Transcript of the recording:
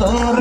তোর কাছে পাইয়া